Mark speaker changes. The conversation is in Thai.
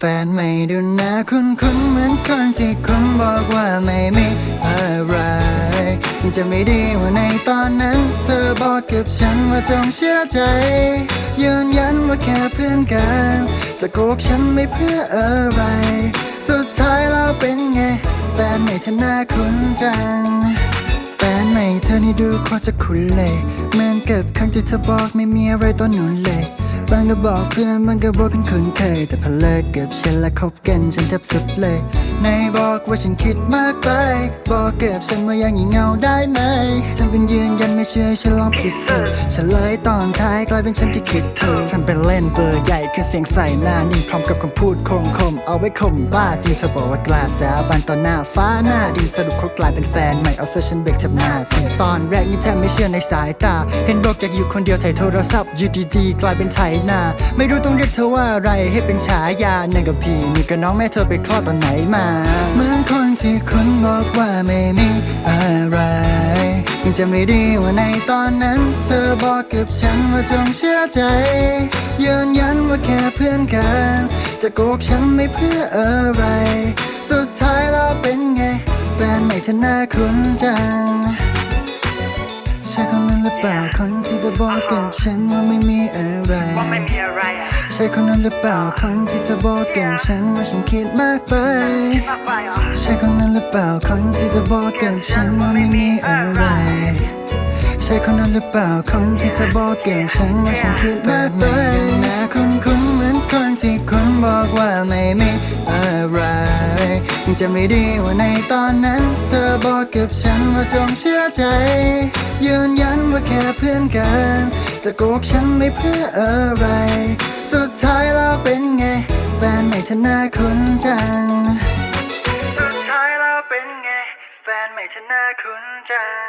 Speaker 1: แฟนไม่ดูน้าคุ้นคุ้นเหมือนคนที่คุณบอกว่าไม่มีอะไรมันจะไม่ดีว่าในตอนนั้น เธอบอกกับฉันว่าจงเชื่อใจ ยืนยันว่าแค่เพื่อนกัน จะโกกฉันไม่เพื่ออะไร สุดท้ายแล้วเป็นไง แฟนไม่ทน่าคุ้นจัง แฟนใหม่เธอนี่ดูโคตรจะคุ้นเลยเหมือนกับคำที่เธอบอกไม่มีอะไรต้นหนุนเลย บางก็บอกเพื่อนบางก็บอกกันคุ้นเคย แต่พอเลิกกับฉันและคบกันฉันแทบสุดเลยในบอกว่าฉันคิดมากไป บอกเกับฉันว่ายังงี่เงาได้ไหมทำเป็นยืนยันไม่เชื่อฉันลองพิสูจน์เลยตอนท้ายกลายเป็นฉันที่คิดถูกทำเป็นเล่นเบอร์ใหญ่คือเสียงใส่หน้านิ่งพร้อมกับคำพูดคมคมเอาไว้ข่มบ้าจริงเธอบอกว่ากล้าสาบานต่อหน้าฟ้าหน้าดินสรุปเขากลายเป็นแฟนใหม่เอาเสื้อฉันเบรกทำหน้าสิตอนแรกนี่แทบไม่เชื่อในสายตา เห็นบอกอยากอยู่คนเดียวถ่ายโทรศัพท์อยู่ดีๆกลายเป็นไถนาไม่รู้ต้องเรียกเธอว่าอะไรให้เป็นฉายานั่นกับพี่นี่ก็น้องแม่เธอไปคลอดตอนไหนมาเหมือนคนที่คุณบอกว่าไม่มีอะไรยังจะไม่ดีว่าในตอนนั้น เธอบอกกับฉันว่าจงเชื่อใจ ยืนยันว่าแค่เพื่อนกัน จะโกหกฉันไม่เพื่ออะไร สุดท้ายแล้วเป็นไง แฟนไม่ทน่าคุ้นจัง หรือเปล่าคนที่จะบอกกับฉันว่าไม่มีอะไร
Speaker 2: ว่าไม่มีอะไรอะ
Speaker 1: ใช่คนนั้นหรือเปล่าคนที่จะบอกกับฉันว่าฉันคิดมากไป
Speaker 2: มากไปเหรอ
Speaker 1: ใช่คนนั้นหรือเปล่าคนที่จะบอกกับฉันว่าไม่มีอะไร ใช่คนนั้นหรือเปล่าคนที่จะบอกกับฉันว่าฉันคิดมากไปหน้าคุ้นคุ้นๆเหมือนคนที่คุณบอกว่าไม่มี อะไรยังจะไม่ดีว่าในตอนนั้น เธอบอกกับฉันว่าจงเชื่อใจ ยืนยันว่าแค่เพื่อนกัน จะโกหกฉันไม่เพื่ออะไร สุดท้ายแล้วเป็นไง แฟนไม่ทน่าคุ้นจัง สุดท้ายแล้วเป็นไง แฟนไม่ทน่าคุ้นจัง